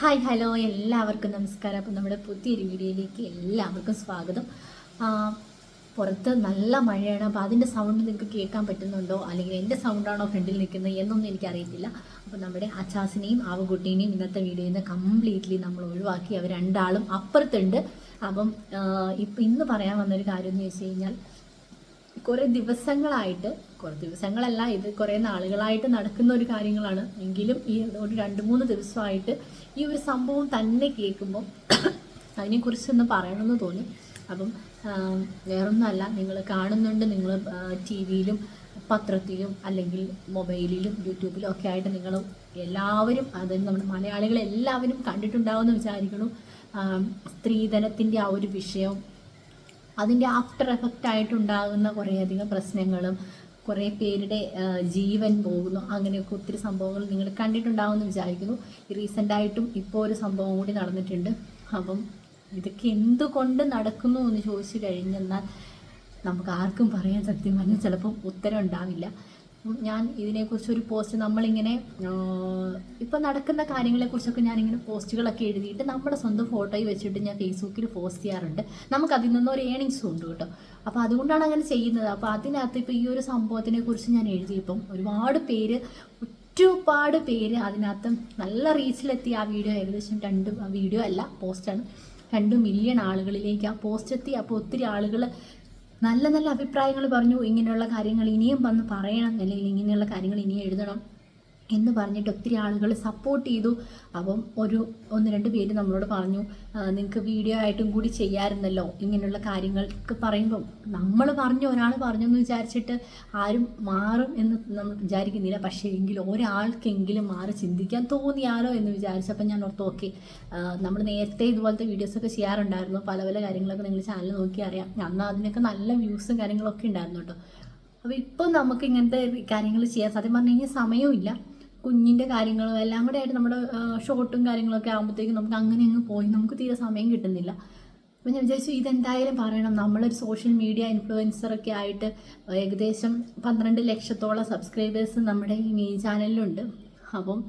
Hi hello എല്ലാവർക്കും നമസ്കാരം. അപ്പം നമ്മുടെ പുതിയൊരു വീഡിയോയിലേക്ക് എല്ലാവർക്കും സ്വാഗതം. പുറത്ത് നല്ല മഴയാണ്. അപ്പോൾ അതിന്റെ സൗണ്ട് നിങ്ങൾക്ക് കേൾക്കാൻ പറ്റുന്നുണ്ടോ? അല്ലെങ്കിൽ എന്റെ സൗണ്ടാണോ ഫ്രണ്ടിൽ നിൽക്കുന്നത് എന്നൊന്നും എനിക്കറിയത്തില്ല. അപ്പോൾ നമ്മുടെ അച്ചാസിനെയും ആവകുട്ടീനെയും ഇന്നത്തെ വീഡിയോയിൽ നിന്ന് കംപ്ലീറ്റ്ലി നമ്മൾ ഒഴിവാക്കി. അവർ രണ്ടാളും അപ്പുറത്തുണ്ട്. അപ്പം ഇപ്പം ഇന്ന് പറയാൻ വന്നൊരു കാര്യം എന്ന് വെച്ച് കഴിഞ്ഞാൽ കുറേ ദിവസങ്ങളായിട്ട് കുറേ ദിവസങ്ങളല്ല ഇത് കുറേ നാളുകളായിട്ട് നടക്കുന്ന ഒരു കാര്യങ്ങളാണ്. എങ്കിലും ഈ ഒരു രണ്ട് മൂന്ന് ദിവസമായിട്ട് ഈ ഒരു സംഭവം തന്നെ കേൾക്കുമ്പോൾ അതിനെക്കുറിച്ചൊന്ന് പറയണമെന്ന് തോന്നി. അപ്പം വേറൊന്നുമല്ല. നിങ്ങൾ കാണുന്നുണ്ട്. നിങ്ങൾ ടി വിയിലും പത്രത്തിലും അല്ലെങ്കിൽ മൊബൈലിലും യൂട്യൂബിലും ഒക്കെ ആയിട്ട് നിങ്ങൾ എല്ലാവരും അതായത് നമ്മുടെ മലയാളികൾ എല്ലാവരും കണ്ടിട്ടുണ്ടാവുമെന്ന് വിചാരിക്കണം സ്ത്രീധനത്തിന്റെ ആ ഒരു വിഷയം അതിന്റെ ആഫ്റ്റർ എഫക്റ്റ് ആയിട്ടുണ്ടാകുന്ന കുറേയധികം പ്രശ്നങ്ങളും കുറേ പേരുടെ ജീവൻ പോകുന്നു. അങ്ങനെയൊക്കെ ഒത്തിരി സംഭവങ്ങൾ നിങ്ങൾ കണ്ടിട്ടുണ്ടാവുമെന്ന് വിചാരിക്കുന്നു. റീസെന്റായിട്ടും ഇപ്പോൾ ഒരു സംഭവം കൂടി നടന്നിട്ടുണ്ട്. അപ്പം ഇതൊക്കെ എന്തുകൊണ്ട് നടക്കുന്നു എന്ന് ചോദിച്ചു കഴിഞ്ഞെന്നാൽ നമുക്ക് ആർക്കും പറയാൻ സത്യം പറഞ്ഞാൽ ചിലപ്പം ഉത്തരം ഉണ്ടാവില്ല. ഞാൻ ഇതിനെക്കുറിച്ച് ഒരു പോസ്റ്റ് നമ്മളിങ്ങനെ ഇപ്പം നടക്കുന്ന കാര്യങ്ങളെ കാര്യങ്ങളെക്കുറിച്ചൊക്കെ ഞാനിങ്ങനെ പോസ്റ്റുകളൊക്കെ എഴുതിയിട്ട് നമ്മുടെ സ്വന്തം ഫോട്ടോയിൽ വെച്ചിട്ട് ഞാൻ ഫേസ്ബുക്കിൽ പോസ്റ്റ് ചെയ്യാറുണ്ട്. നമുക്ക് അതിൽ നിന്ന് ഒരു ഏണിങ്സും ഉണ്ട് കേട്ടോ. അപ്പോൾ അതുകൊണ്ടാണ് അങ്ങനെ ചെയ്യുന്നത്. അപ്പോൾ അതിനകത്ത് ഇപ്പോൾ ഈ ഒരു സംഭവത്തിനെ കുറിച്ച് ഞാൻ എഴുതിയപ്പം ഒരുപാട് പേര് ഒരുപാട് പേര് അതിനകത്ത് നല്ല റീച്ചിലെത്തി ആ വീഡിയോ ഏകദേശം രണ്ട് വീഡിയോ അല്ല പോസ്റ്റാണ് രണ്ട് മില്യൺ ആളുകളിലേക്ക് ആ പോസ്റ്റ് എത്തി. അപ്പോൾ ഒത്തിരി ആളുകൾ നല്ല നല്ല അഭിപ്രായങ്ങൾ പറഞ്ഞു ഇങ്ങനെയുള്ള കാര്യങ്ങൾ ഇനിയും വന്ന് പറയണം അല്ലെങ്കിൽ ഇങ്ങനെയുള്ള കാര്യങ്ങൾ ഇനിയും എഴുതണം. എന്ന് പറഞ്ഞിട്ട് ഒത്തിരി ആളുകൾ സപ്പോർട്ട് ചെയ്തു. അപ്പം ഒരു ഒന്ന് രണ്ട് പേര് നമ്മളോട് പറഞ്ഞു നിങ്ങൾക്ക് വീഡിയോ ആയിട്ടും കൂടി ചെയ്യാമായിരുന്നല്ലോ ഇങ്ങനെയുള്ള കാര്യങ്ങൾക്ക് പറയുമ്പം നമ്മൾ പറഞ്ഞു ഒരാൾ പറഞ്ഞു എന്ന് വിചാരിച്ചിട്ട് ആരും മാറും എന്ന് നമ്മൾ വിചാരിക്കുന്നില്ല. പക്ഷേ എങ്കിലും ഒരാൾക്കെങ്കിലും മാറി ചിന്തിക്കാൻ തോന്നിയാലോ എന്ന് വിചാരിച്ചപ്പോൾ ഞാൻ ഓർത്ത് ഓക്കെ നമ്മൾ നേരത്തെ ഇതുപോലത്തെ വീഡിയോസൊക്കെ ചെയ്യാറുണ്ടായിരുന്നു. പല പല കാര്യങ്ങളൊക്കെ നിങ്ങൾ ചാനൽ നോക്കി അറിയാം. അന്ന് അതിനൊക്കെ നല്ല വ്യൂസും കാര്യങ്ങളൊക്കെ ഉണ്ടായിരുന്നു കേട്ടോ. അപ്പോൾ ഇപ്പം നമുക്ക് ഇങ്ങനത്തെ കാര്യങ്ങൾ ചെയ്യാൻ സത്യം പറഞ്ഞു കഴിഞ്ഞാൽ സമയമില്ല കുഞ്ഞിന്റെ കാര്യങ്ങളും എല്ലാം കൂടെ ആയിട്ട് നമ്മുടെ ഷോട്ടും കാര്യങ്ങളൊക്കെ ആകുമ്പോഴത്തേക്കും നമുക്ക് അങ്ങനെ അങ്ങ് പോയി. നമുക്ക് തീരെ സമയം കിട്ടുന്നില്ല. അപ്പോൾ ഞാൻ വിചാരിച്ചു ഇതെന്തായാലും പറയണം. നമ്മളൊരു സോഷ്യൽ മീഡിയ ഇൻഫ്ലുവൻസറൊക്കെ ആയിട്ട് ഏകദേശം പന്ത്രണ്ട് ലക്ഷത്തോളം സബ്സ്ക്രൈബേഴ്സ് നമ്മുടെ ഈ ചാനലിലുണ്ട് അപ്പം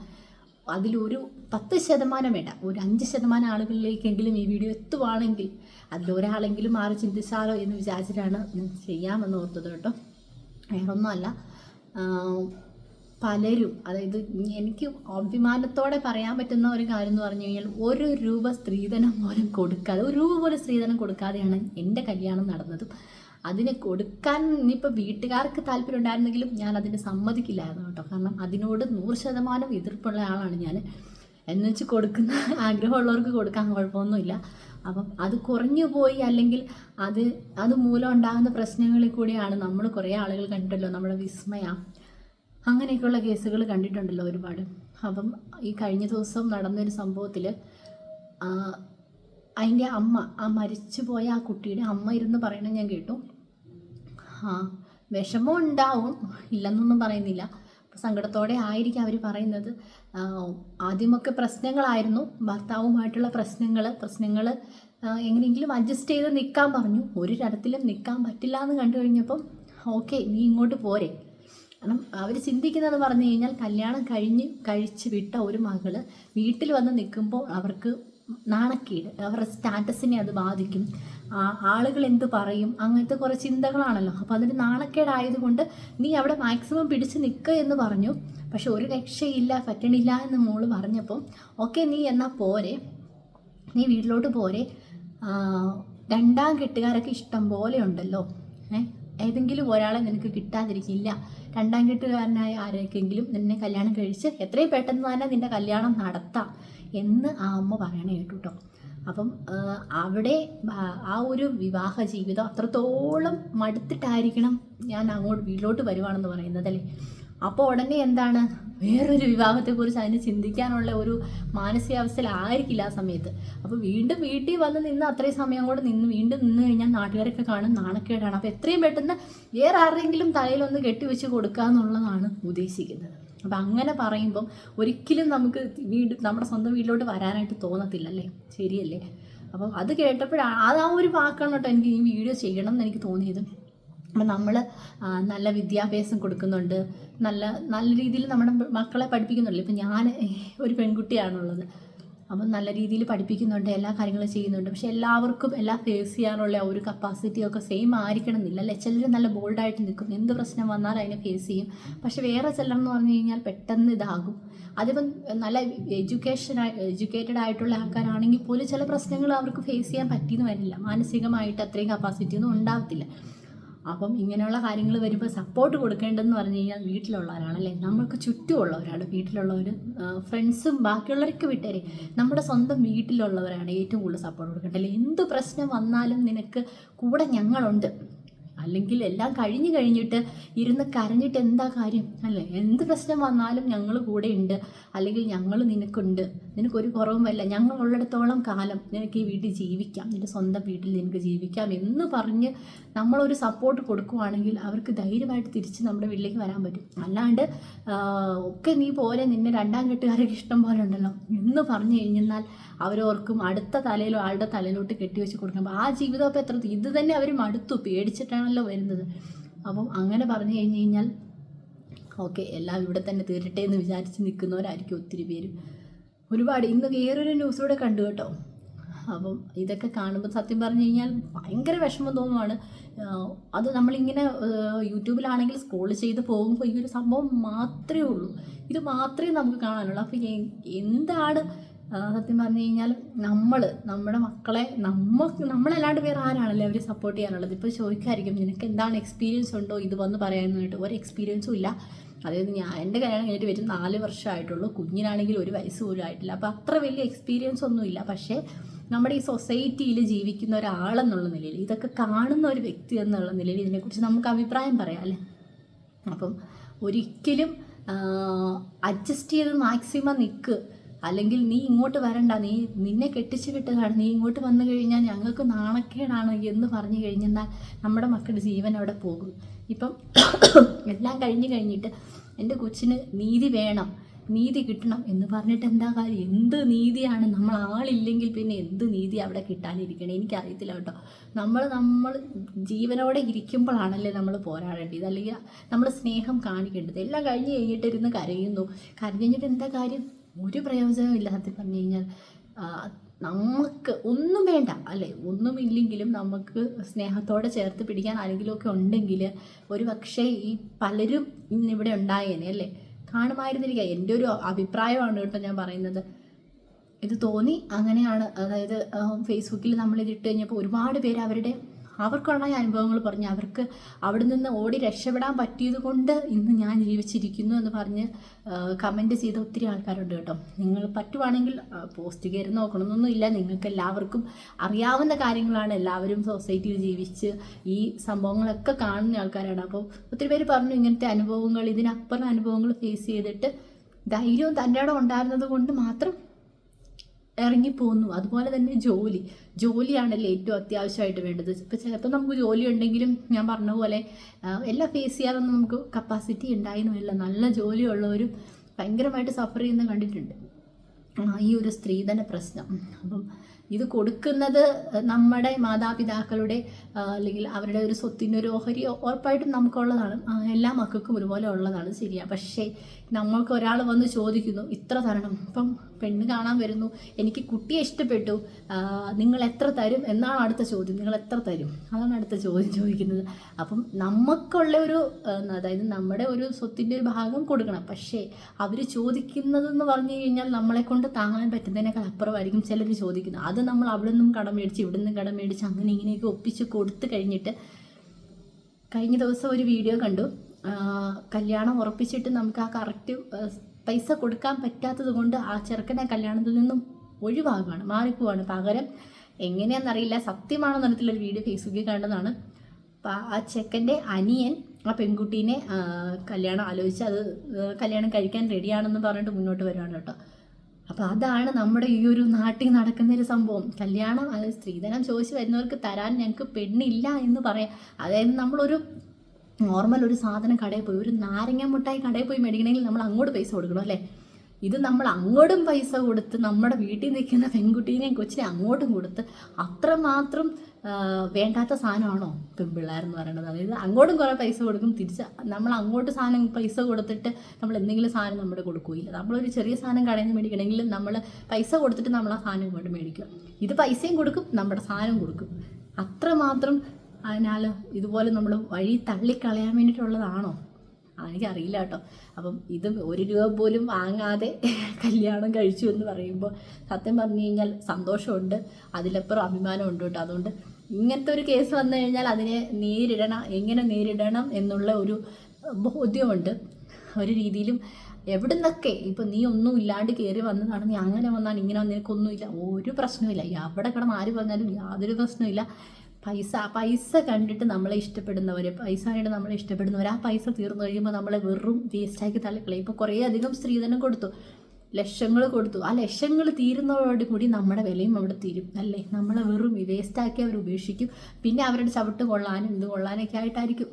അതിലൊരു പത്ത് ശതമാനം വേണ്ട ഒരു അഞ്ച് ശതമാനം ആളുകളിലേക്കെങ്കിലും ഈ വീഡിയോ എത്തുവാണെങ്കിൽ അതിലൊരാളെങ്കിലും മാറി ചിന്തിച്ചാലോ എന്ന് വിചാരിച്ചിട്ടാണ് ഞാൻ ചെയ്യാമെന്ന് ഓർത്തത് കേട്ടോ. വേറൊന്നുമല്ല. പലരും അതായത് എനിക്ക് അഭിമാനത്തോടെ പറയാൻ പറ്റുന്ന ഒരു കാര്യം എന്ന് പറഞ്ഞു കഴിഞ്ഞാൽ ഒരു രൂപ സ്ത്രീധനം പോലും കൊടുക്കാതെ ഒരു രൂപ പോലും സ്ത്രീധനം കൊടുക്കാതെയാണ് എന്റെ കല്യാണം നടന്നത്. അതിന് കൊടുക്കാൻ ഇനിയിപ്പോൾ വീട്ടുകാർക്ക് താല്പര്യം ഉണ്ടായിരുന്നെങ്കിലും ഞാൻ അതിന് സമ്മതിക്കില്ലായിരുന്നു കേട്ടോ. കാരണം അതിനോട് നൂറ് ശതമാനം എതിർപ്പുള്ള ആളാണ് ഞാൻ. എന്ന് വെച്ച് കൊടുക്കുന്ന ആഗ്രഹമുള്ളവർക്ക് കൊടുക്കാൻ കുഴപ്പമൊന്നുമില്ല. അപ്പം അത് കുറഞ്ഞു പോയി അല്ലെങ്കിൽ അത് അത് മൂലം ഉണ്ടാകുന്ന പ്രശ്നങ്ങളിൽ കൂടിയാണ് നമ്മൾ കുറേ ആളുകൾ കണ്ടല്ലോ നമ്മുടെ വിസ്മയ അങ്ങനെയൊക്കെയുള്ള കേസുകൾ കണ്ടിട്ടുണ്ടല്ലോ ഒരുപാട്. അപ്പം ഈ കഴിഞ്ഞ ദിവസം നടന്നൊരു സംഭവത്തിൽ അതിന്റെ അമ്മ ആ മരിച്ചു പോയ ആ കുട്ടിയുടെ അമ്മ ഇരുന്ന് പറയണം ഞാൻ കേട്ടു. ആ വിഷമം ഉണ്ടാവും ഇല്ലെന്നൊന്നും പറയുന്നില്ല. സങ്കടത്തോടെ ആയിരിക്കും അവർ പറയുന്നത്. ആദ്യമൊക്കെ പ്രശ്നങ്ങളായിരുന്നു ഭർത്താവുമായിട്ടുള്ള പ്രശ്നങ്ങൾ പ്രശ്നങ്ങൾ എങ്ങനെയെങ്കിലും അഡ്ജസ്റ്റ് ചെയ്ത് നിൽക്കാൻ പറഞ്ഞു. ഒരു തരത്തിലും നിൽക്കാൻ പറ്റില്ല എന്ന് കണ്ടു കഴിഞ്ഞപ്പം ഓക്കെ നീ ഇങ്ങോട്ട് പോരെ. കാരണം അവർ ചിന്തിക്കുന്നതെന്ന് പറഞ്ഞു കഴിഞ്ഞാൽ കല്യാണം കഴിഞ്ഞ് കഴിച്ച് വിട്ട ഒരു മകൾ വീട്ടിൽ വന്ന് നിൽക്കുമ്പോൾ അവർക്ക് നാണക്കേട്. അവരുടെ സ്റ്റാറ്റസിനെ അത് ബാധിക്കും. ആളുകൾ എന്ത് പറയും? അങ്ങനത്തെ കുറേ ചിന്തകളാണല്ലോ. അപ്പോൾ അതിന് നാണക്കേടായതുകൊണ്ട് നീ അവിടെ മാക്സിമം പിടിച്ച് നിൽക്കുക എന്ന് പറഞ്ഞു. പക്ഷെ ഒരു രക്ഷയില്ല പറ്റണില്ല എന്ന് മോൾ പറഞ്ഞപ്പോൾ ഓക്കെ നീ എന്നാൽ പോരെ? നീ വീട്ടിലോട്ട് പോരെ? രണ്ടാം കെട്ടുകാരൊക്കെ ഇഷ്ടം പോലെ ഉണ്ടല്ലോ. ഏ ഏതെങ്കിലും ഒരാളെ നിനക്ക് കിട്ടാതിരിക്കില്ല. രണ്ടാം കെട്ടുകാരനായ ആരൊക്കെങ്കിലും നിന്നെ കല്യാണം കഴിച്ച് എത്രയും പെട്ടെന്ന് തന്നെ നിന്റെ കല്യാണം നടത്താം എന്ന് ആ അമ്മ പറയണേ കേട്ടു അപ്പം അവിടെ ആ ഒരു വിവാഹ ജീവിതം അത്രത്തോളം മടുത്തിട്ടായിരിക്കണം ഞാൻ അങ്ങോട്ട് വീട്ടിലോട്ട് വരുവാണെന്ന് പറയുന്നത് അല്ലേ? അപ്പോൾ ഉടനെ എന്താണ്? വേറൊരു വിവാഹത്തെക്കുറിച്ച് അതിന് ചിന്തിക്കാനുള്ള ഒരു മാനസികാവസ്ഥയിലായിരിക്കില്ല ആ സമയത്ത്. അപ്പോൾ വീണ്ടും വീട്ടിൽ വന്ന് നിന്ന് അത്രയും സമയം കൂടെ നിന്ന് വീണ്ടും നിന്ന് കഴിഞ്ഞാൽ നാട്ടുകാരൊക്കെ കാണും നാണക്കേടാണ്. അപ്പോൾ എത്രയും പെട്ടെന്ന് വേറെ തലയിൽ തലയിലൊന്ന് കെട്ടിവെച്ച് കൊടുക്കുക എന്നുള്ളതാണ് ഉദ്ദേശിക്കുന്നത്. അപ്പം അങ്ങനെ പറയുമ്പം ഒരിക്കലും നമുക്ക് വീട് നമ്മുടെ സ്വന്തം വീട്ടിലോട്ട് വരാനായിട്ട് തോന്നത്തില്ല അല്ലേ ശരിയല്ലേ? അപ്പം അത് കേട്ടപ്പോഴാണ് അത് ആ ഒരു വാക്കാണ് കേട്ടോ എനിക്ക് ഈ വീഡിയോ ചെയ്യണം എന്ന് എനിക്ക് തോന്നിയത്. അപ്പം നമ്മൾ നല്ല വിദ്യാഭ്യാസം കൊടുക്കുന്നുണ്ട്. നല്ല നല്ല രീതിയിൽ നമ്മുടെ മക്കളെ പഠിപ്പിക്കുന്നുണ്ടല്ലോ. ഇപ്പം ഞാൻ ഒരു പെൺകുട്ടിയാണുള്ളത്. അപ്പം നല്ല രീതിയിൽ പഠിപ്പിക്കുന്നുണ്ട് എല്ലാ കാര്യങ്ങളും ചെയ്യുന്നുണ്ട്. പക്ഷെ എല്ലാവർക്കും എല്ലാം ഫേസ് ചെയ്യാനുള്ള ഒരു കപ്പാസിറ്റി ഒക്കെ സെയിം ആയിരിക്കണം എന്നില്ല അല്ലെ? ചിലർ നല്ല ബോൾഡായിട്ട് നിൽക്കും. എന്ത് പ്രശ്നം വന്നാലും അതിനെ ഫേസ് ചെയ്യും. പക്ഷെ വേറെ ചിലർ എന്ന് പറഞ്ഞു കഴിഞ്ഞാൽ പെട്ടെന്ന് ഇതാകും. അതിപ്പം നല്ല എഡ്യൂക്കേഷൻ എഡ്യൂക്കേറ്റഡ് ആയിട്ടുള്ള ആൾക്കാരാണെങ്കിൽ പോലും ചില പ്രശ്നങ്ങൾ അവർക്ക് ഫേസ് ചെയ്യാൻ പറ്റിയെന്ന് വരില്ല. മാനസികമായിട്ട് അത്രയും കപ്പാസിറ്റി ഒന്നും ഉണ്ടാകത്തില്ല അപ്പം ഇങ്ങനെയുള്ള കാര്യങ്ങൾ വരുമ്പോൾ സപ്പോർട്ട് കൊടുക്കേണ്ടതെന്ന് പറഞ്ഞു കഴിഞ്ഞാൽ വീട്ടിലുള്ളവരാണല്ലേ? നമ്മൾക്ക് ചുറ്റുമുള്ളവരാണ്. വീട്ടിലുള്ളവർ ഫ്രണ്ട്സും ബാക്കിയുള്ളവരൊക്കെ വിട്ടേരെ. നമ്മുടെ സ്വന്തം വീട്ടിലുള്ളവരാണ് ഏറ്റവും കൂടുതൽ സപ്പോർട്ട് കൊടുക്കേണ്ടത്. എന്ത് പ്രശ്നം വന്നാലും നിനക്ക് കൂടെ ഞങ്ങളുണ്ട്. അല്ലെങ്കിൽ എല്ലാം കഴിഞ്ഞു കഴിഞ്ഞിട്ട് ഇരുന്ന് കരഞ്ഞിട്ട് എന്താ കാര്യം? അല്ലേ? എന്ത് പ്രശ്നം വന്നാലും ഞങ്ങൾ കൂടെ ഉണ്ട് അല്ലെങ്കിൽ ഞങ്ങൾ നിനക്കുണ്ട്. നിനക്കൊരു കുറവും വരില്ല ഞങ്ങൾ ഉള്ളിടത്തോളം കാലം നിനക്ക് ഈ വീട്ടിൽ ജീവിക്കാം. നിന്റെ സ്വന്തം വീട്ടിൽ നിനക്ക് ജീവിക്കാം എന്ന് പറഞ്ഞ് നമ്മളൊരു സപ്പോർട്ട് കൊടുക്കുവാണെങ്കിൽ അവർക്ക് ധൈര്യമായിട്ട് തിരിച്ച് നമ്മുടെ വീട്ടിലേക്ക് വരാൻ പറ്റും. അല്ലാണ്ട് ഒക്കെ നീ പോരെ നിന്നെ രണ്ടാം കെട്ടുകാരൊക്കെ ഇഷ്ടം പോലെ ഉണ്ടല്ലോ എന്ന് പറഞ്ഞു കഴിഞ്ഞാൽ അവരോർക്കും അടുത്ത തലയിലോ ആളുടെ തലയിലോട്ട് കെട്ടിവെച്ച് കൊടുക്കുമ്പോൾ ആ ജീവിതം അപ്പോൾ എത്ര ഇത് തന്നെ അവർ മടുത്തു. പേടിച്ചിട്ടാണല്ലോ വരുന്നത്. അപ്പം അങ്ങനെ പറഞ്ഞു കഴിഞ്ഞ് കഴിഞ്ഞാൽ ഓക്കെ എല്ലാം ഇവിടെ തന്നെ തീരട്ടെ എന്ന് വിചാരിച്ച് നിൽക്കുന്നവരായിരിക്കും ഒത്തിരി പേര്. ഒരുപാട് ഇന്ന് വേറൊരു ന്യൂസ് കൂടെ കണ്ടു കേട്ടോ. അപ്പം ഇതൊക്കെ കാണുമ്പോൾ സത്യം പറഞ്ഞു കഴിഞ്ഞാൽ ഭയങ്കര വിഷമം തോന്നുവാണ്. അത് നമ്മളിങ്ങനെ യൂട്യൂബിലാണെങ്കിൽ സ്ക്രോൾ ചെയ്ത് പോകുമ്പോൾ ഈ ഒരു സംഭവം മാത്രമേ ഉള്ളൂ. ഇത് മാത്രമേ നമുക്ക് കാണാനുള്ളൂ. അപ്പോൾ എന്താണ് സത്യം പറഞ്ഞു കഴിഞ്ഞാൽ നമ്മൾ നമ്മുടെ മക്കളെ നമുക്ക് നമ്മളല്ലാണ്ട് വേറെ ആരാണല്ലേ അവരെ സപ്പോർട്ട് ചെയ്യാനുള്ളത്? ഇപ്പോൾ ചോദിക്കായിരിക്കും നിനക്ക് എന്താണ് എക്സ്പീരിയൻസ് ഉണ്ടോ? ഇത് വന്ന് പറയാനായിട്ട്. ഒരു എക്സ്പീരിയൻസും ഇല്ല. അതായത് ഞാൻ എന്റെ കല്യാണം കഴിഞ്ഞിട്ട് വരും നാല് വർഷമായിട്ടുള്ളൂ. കുഞ്ഞിനാണെങ്കിൽ ഒരു വയസ്സ് പോലും ആയിട്ടില്ല. അപ്പോൾ അത്ര വലിയ എക്സ്പീരിയൻസ് ഒന്നുമില്ല പക്ഷേ നമ്മുടെ ഈ സൊസൈറ്റിയിൽ ജീവിക്കുന്ന ഒരാളെന്നുള്ള നിലയിൽ ഇതൊക്കെ കാണുന്ന ഒരു വ്യക്തി എന്നുള്ള നിലയിൽ ഇതിനെക്കുറിച്ച് നമുക്ക് അഭിപ്രായം പറയാം അല്ലേ? അപ്പം ഒരിക്കലും അഡ്ജസ്റ്റ് ചെയ്ത് മാക്സിമം നിൽക്ക് അല്ലെങ്കിൽ നീ ഇങ്ങോട്ട് വരണ്ട നീ നിന്നെ കെട്ടിച്ചു വിട്ടതാണ് നീ ഇങ്ങോട്ട് വന്നു കഴിഞ്ഞാൽ ഞങ്ങൾക്ക് നാണക്കേടാണ് എന്ന് പറഞ്ഞു കഴിഞ്ഞാൽ നമ്മുടെ മക്കളുടെ ജീവൻ അവിടെ പോകും. ഇപ്പം എല്ലാം കഴിഞ്ഞ് കഴിഞ്ഞിട്ട് എന്റെ കൊച്ചിന് നീതി വേണം നീതി കിട്ടണം എന്ന് പറഞ്ഞിട്ട് എന്താ കാര്യം? എന്ത് നീതിയാണ്? നമ്മൾ ആളില്ലെങ്കിൽ പിന്നെ എന്ത് നീതി അവിടെ കിട്ടാനിരിക്കണേ? എനിക്കറിയത്തില്ല കേട്ടോ. നമ്മൾ നമ്മൾ ജീവനോടെ ഇരിക്കുമ്പോഴാണല്ലേ നമ്മൾ പോരാടേണ്ടത്. അല്ലെങ്കിൽ നമ്മൾ സ്നേഹം കാണിക്കേണ്ടത്. എല്ലാം കഴിഞ്ഞ് കഴിഞ്ഞിട്ടിരുന്ന് കരയുന്നു. കരഞ്ഞു കഴിഞ്ഞിട്ട് എന്താ കാര്യം? ഒരു പ്രയോജനവും ഇല്ല സത്യം പറഞ്ഞു കഴിഞ്ഞാൽ നമുക്ക് ഒന്നും വേണ്ട അല്ലേ? ഒന്നുമില്ലെങ്കിലും നമുക്ക് സ്നേഹത്തോടെ ചേർത്ത് പിടിക്കാൻ ആരെങ്കിലുമൊക്കെ ഉണ്ടെങ്കിൽ ഒരു പക്ഷേ ഈ പലരും ഇന്നിവിടെ ഉണ്ടായേനെ അല്ലേ? കാണുമായിരുന്നിരിക്കുക എന്റെ ഒരു അഭിപ്രായമാണ് കേട്ടോ ഞാൻ പറയുന്നത്. ഇത് തോന്നി അങ്ങനെയാണ്. അതായത് ഫേസ്ബുക്കിൽ നമ്മൾ ഇതിട്ട് കഴിഞ്ഞപ്പോൾ ഒരുപാട് പേര് അവരുടെ അവർക്കുള്ള അനുഭവങ്ങൾ പറഞ്ഞ് അവർക്ക് അവിടെ നിന്ന് ഓടി രക്ഷപ്പെടാൻ പറ്റിയത് കൊണ്ട് ഇന്ന് ഞാൻ ജീവിച്ചിരിക്കുന്നു എന്ന് പറഞ്ഞ് കമന്റ് ചെയ്ത ഒത്തിരി ആൾക്കാരുണ്ട് കേട്ടോ. നിങ്ങൾ പറ്റുവാണെങ്കിൽ പോസ്റ്റ് കയറി നോക്കണമെന്നൊന്നുമില്ല നിങ്ങൾക്ക് എല്ലാവർക്കും അറിയാവുന്ന കാര്യങ്ങളാണ്. എല്ലാവരും സൊസൈറ്റിയിൽ ജീവിച്ച് ഈ സംഭവങ്ങളൊക്കെ കാണുന്ന ആൾക്കാരാണ്. അപ്പോൾ ഒത്തിരി പേര് പറഞ്ഞു ഇങ്ങനത്തെ അനുഭവങ്ങൾ ഇതിനപ്പുറം അനുഭവങ്ങൾ ഫേസ് ചെയ്തിട്ട് ധൈര്യവും തന്റെ ഇടം ഉണ്ടായിരുന്നത് കൊണ്ട് മാത്രം ഇറങ്ങിപ്പോന്നു അതുപോലെ തന്നെ ജോലി. ജോലിയാണല്ലോ ഏറ്റവും അത്യാവശ്യമായിട്ട് വേണ്ടത്. ഇപ്പം ചിലപ്പോൾ നമുക്ക് ജോലി ഉണ്ടെങ്കിലും ഞാൻ പറഞ്ഞ പോലെ എല്ലാം ഫേസ് ചെയ്യാതൊന്നും നമുക്ക് കപ്പാസിറ്റി ഉണ്ടായിരുന്നില്ല നല്ല ജോലിയുള്ളവരും ഭയങ്കരമായിട്ട് സഫർ ചെയ്യുന്ന കണ്ടിട്ടുണ്ട്. ഈ ഒരു സ്ത്രീധന പ്രശ്നം. അപ്പം ഇത് കൊടുക്കുന്നത് നമ്മുടെ മാതാപിതാക്കളുടെ അല്ലെങ്കിൽ അവരുടെ ഒരു സ്വത്തിന്റെ ഒരു ഓഹരി ഉറപ്പായിട്ടും നമുക്കുള്ളതാണ്. എല്ലാ മക്കൾക്കും ഒരുപോലെ ഉള്ളതാണ് ശരിയാ. പക്ഷേ നമ്മൾക്ക് ഒരാൾ വന്ന് ചോദിക്കുന്നു ഇത്ര തരണം ഇപ്പം പെണ്ണ് കാണാൻ വരുന്നു എനിക്ക് കുട്ടിയെ ഇഷ്ടപ്പെട്ടു നിങ്ങൾ എത്ര തരും? എന്നാണ് അടുത്ത ചോദ്യം. നിങ്ങൾ എത്ര തരും? അതാണ് അടുത്ത ചോദ്യം ചോദിക്കുന്നത്. അപ്പം നമുക്കുള്ള ഒരു അതായത് നമ്മുടെ ഒരു സ്വത്തിന്റെ ഒരു ഭാഗം കൊടുക്കണം. പക്ഷേ അവർ ചോദിക്കുന്നതെന്ന് പറഞ്ഞു കഴിഞ്ഞാൽ നമ്മളെ കൊണ്ട് താങ്ങാൻ പറ്റുന്നതിനേക്കാൾ അപ്പുറമായിരിക്കും ചിലർ ചോദിക്കുന്നത്. അത് നമ്മൾ അവിടെ നിന്നും കടം മേടിച്ച് ഇവിടെ നിന്നും കടം മേടിച്ച് അങ്ങനെ ഇങ്ങനെയൊക്കെ ഒപ്പിച്ച് കൊടുത്തു കഴിഞ്ഞിട്ട് കഴിഞ്ഞ ദിവസം ഒരു വീഡിയോ കണ്ടു. കല്യാണം ഉറപ്പിച്ചിട്ട് നമുക്ക് ആ കറക്റ്റ് പൈസ കൊടുക്കാൻ പറ്റാത്തത് കൊണ്ട് ആ ചെറുക്കനെ കല്യാണത്തിൽ നിന്നും ഒഴിവാകുകയാണ് മാറിപ്പോവാണ്. പകരം എങ്ങനെയാണെന്നറിയില്ല സത്യമാണെന്ന് പറഞ്ഞിട്ടുള്ള ഒരു വീഡിയോ ഫേസ്ബുക്കിൽ കണ്ടതാണ്. അപ്പം ആ ചെക്കന്റെ അനിയൻ ആ പെൺകുട്ടീനെ കല്യാണം ആലോചിച്ച് അത് കല്യാണം കഴിക്കാൻ റെഡിയാണെന്ന് പറഞ്ഞിട്ട് മുന്നോട്ട് വരുവാണ് കേട്ടോ. അപ്പോൾ അതാണ് നമ്മുടെ ഈ ഒരു നാട്ടിൽ നടക്കുന്ന ഒരു സംഭവം. കല്യാണം അത് സ്ത്രീധനം ചോദിച്ചു വരുന്നവർക്ക് തരാൻ ഞങ്ങൾക്ക് പെണ്ണില്ല എന്ന് പറയാം. അതായത് നമ്മളൊരു നോർമൽ ഒരു സാധനം കടയിൽ പോയി ഒരു നാരങ്ങ മുട്ടായി കടയിൽ പോയി മേടിക്കണമെങ്കിൽ നമ്മൾ അങ്ങോട്ട് പൈസ കൊടുക്കണം അല്ലേ? ഇത് നമ്മൾ അങ്ങോട്ടും പൈസ കൊടുത്ത് നമ്മുടെ വീട്ടിൽ നിൽക്കുന്ന പെൺകുട്ടീനെയും കൊച്ചിനെ അങ്ങോട്ടും കൊടുത്ത് അത്രമാത്രം വേണ്ടാത്ത സാധനമാണോ പെൺപിള്ളേരെന്ന് പറയുന്നത് അതായത് അങ്ങോട്ടും കുറേ പൈസ കൊടുക്കും തിരിച്ച് നമ്മൾ അങ്ങോട്ട് സാധനം പൈസ കൊടുത്തിട്ട് നമ്മൾ എന്തെങ്കിലും സാധനം നമ്മുടെ കൊടുക്കുകയില്ല നമ്മളൊരു ചെറിയ സാധനം കടയിൽ നിന്ന് മേടിക്കണമെങ്കിൽ നമ്മൾ പൈസ കൊടുത്തിട്ട് നമ്മൾ ആ സാധനം ഇങ്ങോട്ട് മേടിക്കുക ഇത് പൈസയും കൊടുക്കും നമ്മുടെ സാധനം കൊടുക്കും. അത്രമാത്രം അതിനാൽ ഇതുപോലെ നമ്മൾ വഴി തള്ളിക്കളയാൻ വേണ്ടിയിട്ടുള്ളതാണോ? എനിക്കറിയില്ല കേട്ടോ. അപ്പം ഇത് ഒരു രൂപ പോലും വാങ്ങാതെ കല്യാണം കഴിച്ചു എന്ന് പറയുമ്പോൾ സത്യം പറഞ്ഞു കഴിഞ്ഞാൽ സന്തോഷമുണ്ട്. അതിലപ്പുറം അഭിമാനമുണ്ട് കേട്ടോ. അതുകൊണ്ട് ഇങ്ങനത്തെ ഒരു കേസ് വന്നു കഴിഞ്ഞാൽ അതിനെ നേരിടണം. എങ്ങനെ നേരിടണം എന്നുള്ള ഒരു ബോധ്യമുണ്ട്. ഒരു രീതിയിലും എവിടെ നിന്നൊക്കെ ഇപ്പം നീ ഒന്നും ഇല്ലാണ്ട് കയറി വന്നതാണ് നീ അങ്ങനെ വന്നാണ് ഇങ്ങനെ വന്ന് നിനക്കൊന്നുമില്ല ഒരു പ്രശ്നമില്ല എവിടെ കിടന്ന് ആര് പറഞ്ഞാലും യാതൊരു പ്രശ്നമില്ല പൈസ പൈസ കണ്ടിട്ട് നമ്മളെ ഇഷ്ടപ്പെടുന്നവർ പൈസ കണ്ടിട്ട് നമ്മളെ ഇഷ്ടപ്പെടുന്നവർ ആ പൈസ തീർന്നു കഴിയുമ്പോൾ നമ്മളെ വെറും വേസ്റ്റാക്കി തള്ളിക്കളയും. ഇപ്പോൾ കുറേ അധികം സ്ത്രീധനം കൊടുത്തു. ലക്ഷങ്ങൾ കൊടുത്തു. ആ ലക്ഷങ്ങൾ തീരുന്നതോട് കൂടി നമ്മുടെ വിലയും അവിടെ തീരും അല്ലേ? നമ്മളെ വെറും വേസ്റ്റാക്കി അവർ ഉപേക്ഷിക്കും. പിന്നെ അവരുടെ ചവിട്ട് കൊള്ളാനും ഇത് കൊള്ളാനൊക്കെ ആയിട്ടായിരിക്കും.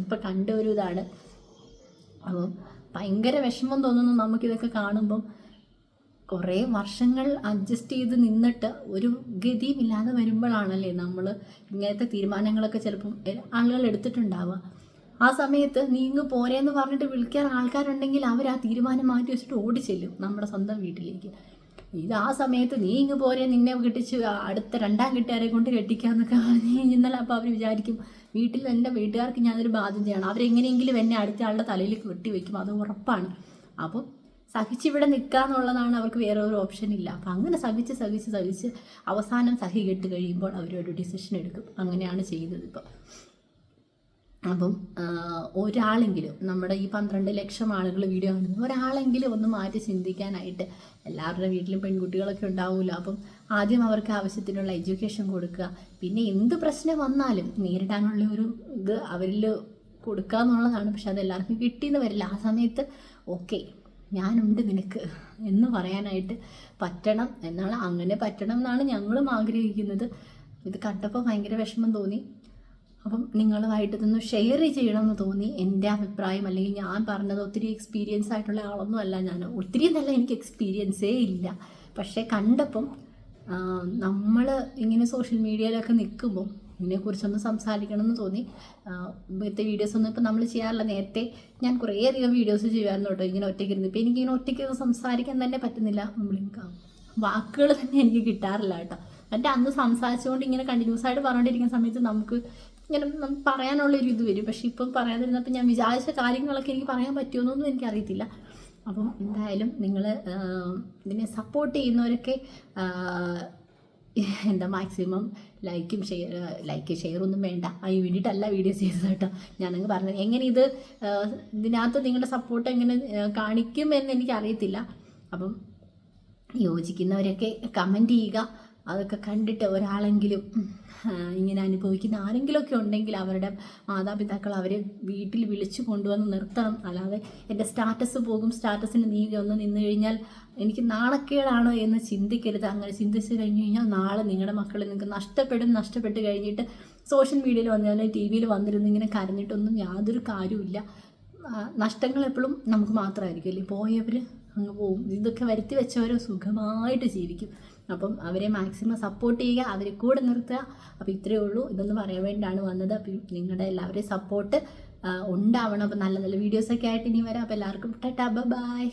ഇപ്പം കണ്ട ഒരു ഇതാണ്. അപ്പോൾ ഭയങ്കര വിഷമം തോന്നുന്നു നമുക്കിതൊക്കെ കാണുമ്പം. കുറേ വർഷങ്ങൾ അഡ്ജസ്റ്റ് ചെയ്ത് നിന്നിട്ട് ഒരു ഗതിയും ഇല്ലാതെ വരുമ്പോഴാണല്ലേ നമ്മൾ ഇങ്ങനത്തെ തീരുമാനങ്ങളൊക്കെ ചിലപ്പം ആളുകൾ എടുത്തിട്ടുണ്ടാവുക. ആ സമയത്ത് നീ ഇങ്ങ് പോരേന്ന് പറഞ്ഞിട്ട് വിളിക്കാൻ ആൾക്കാരുണ്ടെങ്കിൽ അവർ ആ തീരുമാനം മാറ്റി വെച്ചിട്ട് ഓടി ചെല്ലും നമ്മുടെ സ്വന്തം വീട്ടിലേക്ക്. ഇത് ആ സമയത്ത് നീ ഇങ്ങ് പോരെ നിന്നെ കെട്ടിച്ച് അടുത്ത രണ്ടാം കെട്ടുകാരെ കൊണ്ട് കെട്ടിക്കാന്നൊക്കെ പറഞ്ഞ് കഴിഞ്ഞാൽ അപ്പോൾ അവർ വിചാരിക്കും വീട്ടിൽ എന്റെ വീട്ടുകാർക്ക് ഞാനൊരു ബാധ്യതയാണ്. അവരെങ്ങനെയെങ്കിലും എന്നെ അടുത്ത ആളുടെ തലയിലേക്ക് കെട്ടി വെക്കും അത് ഉറപ്പാണ്. അപ്പം സഹിച്ചിവിടെ നിൽക്കുക എന്നുള്ളതാണ് അവർക്ക് വേറെ ഒരു ഓപ്ഷൻ ഇല്ല. അപ്പം അങ്ങനെ സഹിച്ച് സഹിച്ച് സഹിച്ച് അവസാനം സഹി കെട്ട് കഴിയുമ്പോൾ അവരൊരു ഡിസിഷൻ എടുക്കും. അങ്ങനെയാണ് ചെയ്തത് ഇപ്പം. അപ്പം ഒരാളെങ്കിലും നമ്മുടെ ഈ പന്ത്രണ്ട് ലക്ഷം ആളുകൾ വീഡിയോ കാണുന്നത് ഒരാളെങ്കിലും ഒന്ന് മാറ്റി ചിന്തിക്കാനായിട്ട് എല്ലാവരുടെ വീട്ടിലും പെൺകുട്ടികളൊക്കെ ഉണ്ടാവില്ല. അപ്പം ആദ്യം അവർക്ക് ആവശ്യത്തിനുള്ള എഡ്യൂക്കേഷൻ കൊടുക്കുക. പിന്നെ എന്ത് പ്രശ്നം വന്നാലും നേരിടാനുള്ള ഒരു ഇത് അവരിൽ കൊടുക്കുക എന്നുള്ളതാണ് പക്ഷെ അത് എല്ലാവർക്കും കിട്ടിയെന്ന് വരില്ല. ആ സമയത്ത് ഓക്കെ ഞാനുണ്ട് നിനക്ക് എന്ന് പറയാനായിട്ട് പറ്റണം എന്നാണ് അങ്ങനെ പറ്റണം എന്നാണ് ഞങ്ങളും ആഗ്രഹിക്കുന്നത്. ഇത് കണ്ടപ്പോൾ ഭയങ്കര വിഷമം തോന്നി. അപ്പം നിങ്ങളുമായിട്ട് ഇതൊന്ന് ഷെയർ ചെയ്യണമെന്ന് തോന്നി. എന്റെ അഭിപ്രായം അല്ലെങ്കിൽ ഞാൻ പറഞ്ഞത് ഒത്തിരി എക്സ്പീരിയൻസ് ആയിട്ടുള്ള ആളൊന്നും അല്ല ഞാൻ. ഒത്തിരി നല്ല എനിക്ക് എക്സ്പീരിയൻസേ ഇല്ല. പക്ഷേ കണ്ടപ്പം നമ്മൾ ഇങ്ങനെ സോഷ്യൽ മീഡിയയിലൊക്കെ നിൽക്കുമ്പോൾ ഇതിനെക്കുറിച്ചൊന്ന് സംസാരിക്കണം എന്ന് തോന്നി ഇപ്പോഴത്തെ വീഡിയോസ് ഒന്നും ഇപ്പം നമ്മൾ ചെയ്യാറില്ല. നേരത്തെ ഞാൻ കുറേയധികം വീഡിയോസ് ചെയ്യുമായിരുന്നു കേട്ടോ ഇങ്ങനെ ഒറ്റയ്ക്ക് ഇരുന്ന് ഇപ്പം എനിക്കിങ്ങനെ ഒറ്റയ്ക്ക് സംസാരിക്കാൻ തന്നെ പറ്റുന്നില്ല. വാക്കുകൾ തന്നെ എനിക്ക് കിട്ടാറില്ല കേട്ടോ. എന്നിട്ട് അന്ന് സംസാരിച്ചുകൊണ്ട് ഇങ്ങനെ കണ്ടിന്യൂസ് ആയിട്ട് പറഞ്ഞുകൊണ്ടിരിക്കുന്ന സമയത്ത് നമുക്ക് ഇങ്ങനെ നമുക്ക് പറയാനുള്ള ഒരു ഇത് വരും. പക്ഷേ ഇപ്പം പറയാതിരുന്നപ്പോൾ ഞാൻ വിചാരിച്ച കാര്യങ്ങളൊക്കെ എനിക്ക് പറയാൻ പറ്റുമെന്നൊന്നും എനിക്കറിയത്തില്ല. അപ്പം എന്തായാലും നിങ്ങൾ ഇതിനെ സപ്പോർട്ട് ചെയ്യുന്നവരൊക്കെ എന്താ മാക്സിമം ലൈക്കും ഷെയർ ലൈക്ക് ഷെയറൊന്നും വേണ്ട. അതിന് വേണ്ടിയിട്ടല്ല വീഡിയോ ചെയ്തത് കേട്ടോ. ഞാനങ്ങ് പറഞ്ഞത്. എങ്ങനെ ഇത് ഇതിനകത്ത് നിങ്ങളുടെ സപ്പോർട്ട് എങ്ങനെ കാണിക്കും എന്ന് എനിക്കറിയത്തില്ല. അപ്പം യോജിക്കുന്നവരൊക്കെ കമന്റ് ചെയ്യുക. അതൊക്കെ കണ്ടിട്ട് ഒരാളെങ്കിലും ഇങ്ങനെ അനുഭവിക്കുന്ന ആരെങ്കിലുമൊക്കെ ഉണ്ടെങ്കിൽ അവരുടെ മാതാപിതാക്കൾ അവരെ വീട്ടിൽ വിളിച്ചു കൊണ്ടുവന്ന് നിർത്തണം. അല്ലാതെ എന്റെ സ്റ്റാറ്റസ് പോകും സ്റ്റാറ്റസിന് നീ ഒന്ന് നിന്ന് കഴിഞ്ഞാൽ എനിക്ക് നാണക്കേടാണോ എന്ന് ചിന്തിക്കരുത്. അങ്ങനെ ചിന്തിച്ച് കഴിഞ്ഞു കഴിഞ്ഞാൽ നാളെ നിങ്ങളുടെ മക്കൾ നിങ്ങൾക്ക് നഷ്ടപ്പെടും. നഷ്ടപ്പെട്ട് കഴിഞ്ഞിട്ട് സോഷ്യൽ മീഡിയയിൽ വന്നാലും ടി വിയിൽ വന്നിരുന്ന് ഇങ്ങനെ കരഞ്ഞിട്ടൊന്നും യാതൊരു കാര്യമില്ല നഷ്ടങ്ങൾ എപ്പോഴും നമുക്ക് മാത്രമായിരിക്കും. അല്ലേ? പോയവർ അങ്ങ് പോകും ഇതൊക്കെ വരുത്തി വെച്ചവരോ സുഖമായിട്ട് ജീവിക്കും. അപ്പം അവരെ മാക്സിമം സപ്പോർട്ട് ചെയ്യുക അവരെ കൂടെ നിർത്തുക. അപ്പോൾ ഇത്രയേ ഉള്ളൂ. ഇതൊന്ന് പറയാൻ വേണ്ടിയാണ് വന്നത്. അപ്പം നിങ്ങളുടെ എല്ലാവരുടെയും സപ്പോർട്ട് ഉണ്ടാവണം. അപ്പം നല്ല നല്ല വീഡിയോസൊക്കെ ആയിട്ട് ഇനി വരാം. അപ്പോൾ എല്ലാവർക്കും ടാറ്റാ. ബൈ